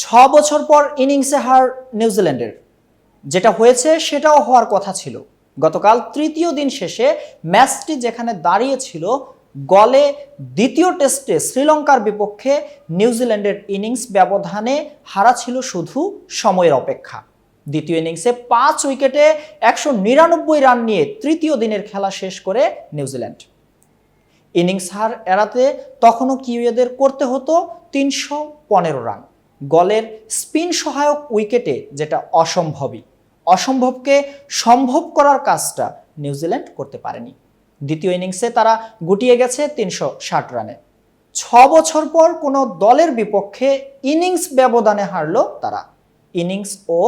ছ বছর পর ইনিংসে হার নিউজিল্যান্ডের। যেটা হয়েছে সেটাও হওয়ার কথা ছিল। গতকাল তৃতীয় দিন শেষে ম্যাচটি যেখানে দাঁড়িয়েছিল, গলে দ্বিতীয় টেস্টে শ্রীলঙ্কার বিপক্ষে নিউজিল্যান্ডের ইনিংস ব্যবধানে হারা ছিল শুধু সময়ের অপেক্ষা। দ্বিতীয় ইনিংসে পাঁচ উইকেটে একশো নিরানব্বই রান নিয়ে তৃতীয় দিনের খেলা শেষ করে নিউজিল্যান্ড। ইনিংস হার এড়াতে তখনও কিউয়েদের করতে হতো তিনশো পনেরো রান। গলের স্পিন সহায়ক উইকেটে যেটা অসম্ভবই। অসম্ভবকে সম্ভব করার কাজটা নিউজিল্যান্ড করতে পারেনি। দ্বিতীয় ইনিংসে তারা গুটিয়ে গেছে তিনশো ষাট রানে। ছ বছর পর কোনো দলের বিপক্ষে ইনিংস ব্যবধানে হারল তারা। ইনিংস ও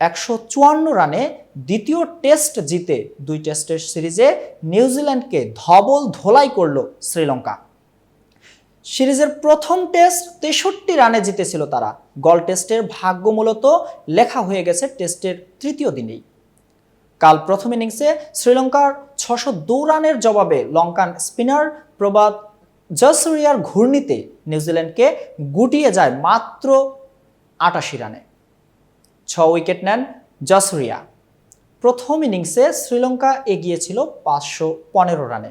একশো চুয়ান্ন রানে দ্বিতীয় টেস্ট জিতে দুই টেস্টের সিরিজে নিউজিল্যান্ডকে ধবল ধোলাই করল শ্রীলঙ্কা। সিরিজের প্রথম টেস্ট তেষট্টি রানে জিতেছিল তারা। গল টেস্টের ভাগ্য মূলত লেখা হয়ে গেছে টেস্টের তৃতীয় দিনেই। কাল প্রথম ইনিংসে শ্রীলঙ্কার ছশো দু রানের জবাবে লঙ্কান স্পিনার প্রবাদ জসরিয়ার ঘূর্ণিতে নিউজিল্যান্ডকে গুটিয়ে যায় মাত্র আটাশি রানে। ছ উইকেট নেন জসরিয়া। প্রথম ইনিংসে শ্রীলঙ্কা এগিয়েছিল পাঁচশো পনেরো রানে।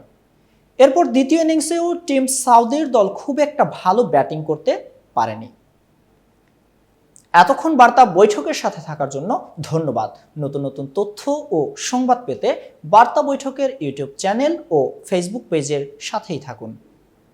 এরপর দ্বিতীয় ইনিংসেও টিম সাউদের দল খুব একটা ভালো ব্যাটিং করতে পারেনি। এতক্ষণ বার্তা বৈঠকের সাথে থাকার জন্য ধন্যবাদ। নতুন নতুন তথ্য ও সংবাদ পেতে বার্তা বৈঠকের ইউটিউব চ্যানেল ও ফেসবুক পেজের সাথেই থাকুন।